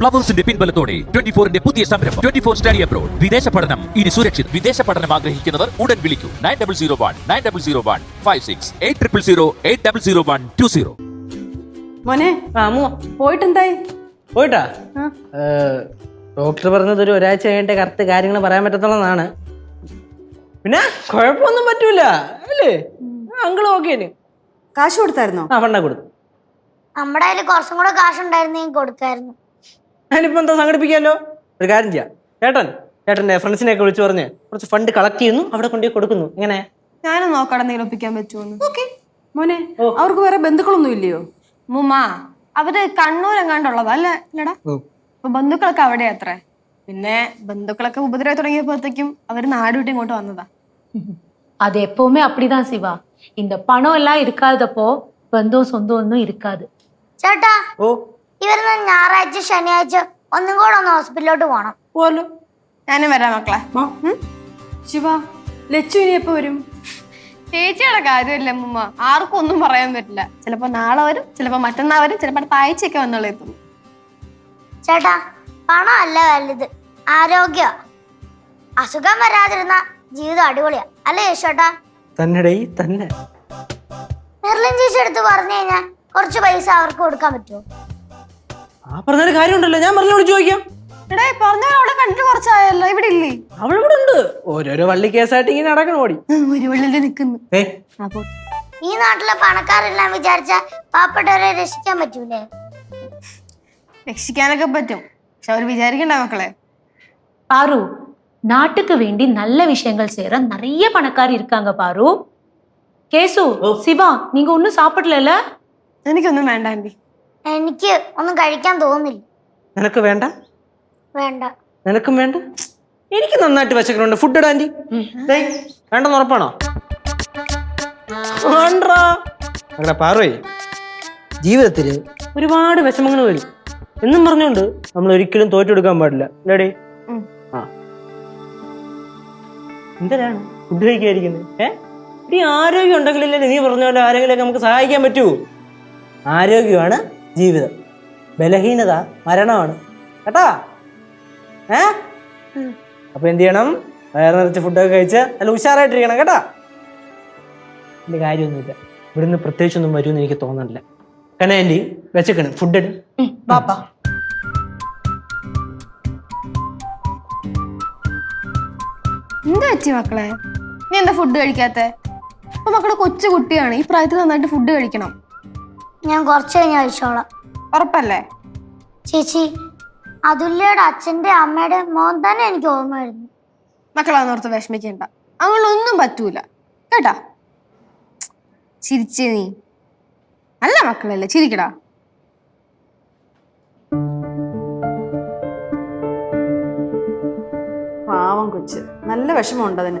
പ്ലവേഴ്സിന്റെ പിൻബലത്തോടെ twenty ഫോറിന്റെ പുതിയ സംരംഭം. Twenty four study abroad. വിദേശ പഠനം. ഇനി സുരക്ഷിത്. വിദേശ പഠനം ആഗ്രഹിക്കുന്നവർ ഉടൻ വിളിക്കൂ. Nine double zero one nine double zero one five six eight triple zero eight double zero one two zero. മോനെ അമ്മു പോയിട്ടെന്തായി? പോയിട്ടാ? ഡോക്ടർ പറഞ്ഞത് ഒരു ഒരാഴ്ച കഴിഞ്ഞിട്ട് കറക്റ്റ് കാര്യങ്ങൾ പറയാൻ പറ്റത്തുള്ളതാണ് പിന്നെ കുഴപ്പമൊന്നും പറ്റൂല അല്ലേ? അങ്കിൾ ഓക്കെ കാശ് കൊടുത്തായിരുന്നോ? ആ കൊടുത്തു നമ്മുടെ കയ്യിൽ കുറച്ചും കൂടെ കാശ് ഉണ്ടായിരുന്നെങ്കിൽ കൊടുക്കായിരുന്നു. അതിനിപ്പോ എന്താ സംഘടിപ്പിക്കാമല്ലോ ഒരു കാര്യം ചെയ്യാം ചേട്ടൻ ചേട്ടന്റെ ഫ്രണ്ട്സിനെയൊക്കെ വിളിച്ചു പറഞ്ഞ് കുറച്ച് ഫണ്ട് കളക്ട് ചെയ്യുന്നു അവിടെ കൊണ്ടുപോയി കൊടുക്കുന്നു എങ്ങനെ ഞാനും നോക്കാം എന്തെങ്കിലും ഒപ്പിക്കാൻ പറ്റുമോന്ന് മോനെ അവർക്ക് വേറെ ബന്ധുക്കളൊന്നും ഇല്ലയോ മുമ്മ അവര് കണ്ണൂരെങ്ങാണ്ടുള്ളതാ അല്ലേ ഇല്ലടാ അപ്പൊ ബന്ധുക്കളൊക്കെ അവിടെ അത്രേ പിന്നെ ബന്ധുക്കളൊക്കെ ഉപദ്രവം തുടങ്ങിയപ്പോഴത്തേക്കും അവര് നാട് വിട്ട് ഇങ്ങോട്ട് വന്നതാ அது எப்பவுமே அப்படிதான் சிவா இந்த பணம் எல்லாம் இருக்காதப்போ பந்தம் சொந்தம் ஒன்றும் இருக்காது ചേട്ടാ ഓ ഈ വരുന്ന ഞായറാഴ്ച ശനിയാഴ്ച ഒന്നും കൂടെ ഒന്ന് ഹോസ്പിറ്റലിലോട്ട് പോകണം പോലോ ഞാനും വരാം മക്കളെ? ശിവ ലച്ചു ഇനി എപ്പോ വരും? ചേച്ചിയുടെ കാര്യമില്ല അമ്മ ആർക്കും ഒന്നും പറയാൻ പറ്റില്ല. ചിലപ്പോ നാളെ വരും ചിലപ്പോ മറ്റന്നാൾ വരും ചിലപ്പോ അടുത്ത ആഴ്ചയൊക്കെ വന്നുള്ള എത്തും ചേട്ടാ പണം അല്ല വലുത്. ആരോഗ്യ. അസുഖം വരാതിരുന്ന ജീവിതം അടിപൊളിയാ. അല്ലേ യേശോട്ടാ തന്നെ തന്നെ. മെർലിൻ ചേച്ചി എടുത്ത് പറഞ്ഞു കഴിഞ്ഞാൽ കുറച്ച് പൈസ അവർക്ക് കൊടുക്കാൻ പറ്റുമോ? ആ പറഞ്ഞൊരു കാര്യമുണ്ടല്ലോ ഞാൻ പറഞ്ഞോട് ചോദിക്കാം എടേ പറഞ്ഞാൽ അവളെ കണ്ടിട്ട് കുറച്ചായല്ലോ ഇവിടെ ഇല്ലേ അവളിവിടെ ഉണ്ട് ഓരോരോ വള്ളി കേസായിട്ട് ഇങ്ങനെ നടക്കണം ഓടി ഉം, ഒരു വെള്ളിൽ നിൽക്കുന്നു ഏ അപ്പൊ ഈ നാട്ടിലെ പണക്കാരെല്ലാം വിചാരിച്ച പാവപ്പെട്ടവരെ രക്ഷിക്കാൻ പറ്റൂലേ രക്ഷിക്കാനൊക്കെ പറ്റും പക്ഷെ അവർ വിചാരിക്കണ്ട മക്കളെ பாரு நாட்டுக்கு வேண்டி நல்ல விஷயங்கள் செய்யற நிறைய பணக்காரி இருக்காங்க பாரு கேசு சிவா நீங்க ஒன்னும் சாப்பிடல എനിക്കൊന്നും വേണ്ട ആന്റി എനിക്ക് ഒന്നും കഴിക്കാൻ തോന്നുന്നില്ല നിനക്ക് വേണ്ട? വേണ്ട. നിനക്കും വേണ്ട? എനിക്ക് നന്നായിട്ട് വിശക്കുന്നുണ്ട്. ഫുഡ് ഇടാൻ വേണ്ടെന്ന് ഉറപ്പാണോ? അങ്ങനെ പാറേ ജീവിതത്തിൽ ഒരുപാട് വിഷമങ്ങൾ വരും. എന്നും പറഞ്ഞുകൊണ്ട് നമ്മൾ ഒരിക്കലും തോറ്റെടുക്കാൻ പാടില്ല. ഡാഡി എന്തരാണ് ആ. എന്തിനാണ് ഫുഡ് കഴിക്കാതിരിക്കുന്നത്. ഏ? ഈ ആരോഗ്യം ഉണ്ടെങ്കിലല്ലേ നീ പറഞ്ഞ പോലെ ആരെങ്കിലും നമുക്ക് സഹായിക്കാൻ പറ്റൂ. ആരോഗ്യമാണ് ജീവിതം. ബലഹീനത മരണമാണ്. കേട്ടാ? ഏ? അപ്പൊ എന്ത് ചെയ്യണം? വയറ് നിറച്ച് ഫുഡൊക്കെ കഴിച്ച് നല്ല ഉഷാറായിട്ടിരിക്കണം കേട്ടാ? എന്റെ കാര്യമൊന്നുമില്ല. ഇവിടുന്ന് പ്രത്യേകിച്ചൊന്നും വരുമെന്ന് എനിക്ക് തോന്നണില്ല. കാരണം ആന്റി വെച്ചേക്കണം. ഫുഡ് പാപ്പാ എന്താ അച്ഛി മക്കളെ? നീ എന്താ ഫുഡ് കഴിക്കാത്ത? അപ്പൊ മക്കളെ കൊച്ചു കുട്ടിയാണ്. ഈ പ്രായത്തിൽ നന്നായിട്ട് ഫുഡ് കഴിക്കണം. ഞാൻ കുറച്ച് കഴിഞ്ഞ് കഴിച്ചോളാം. ഉറപ്പല്ലേ? ചേച്ചി അതുല്യയുടെ അച്ഛന്റെ അമ്മയുടെ മോൻ തന്നെ എനിക്ക് ഓർമ്മ വരുന്നു. മക്കളാന്നോർത്ത് വിഷമിക്കണ്ട. അങ്ങനൊന്നും പറ്റൂല. കേട്ടാ? ചിരിച്ചേ നീ. അല്ല മക്കളല്ലേ? ചിരിക്കടാ. പാവം കൊച്ച്. നല്ല വിഷമമുണ്ട് അതിന്.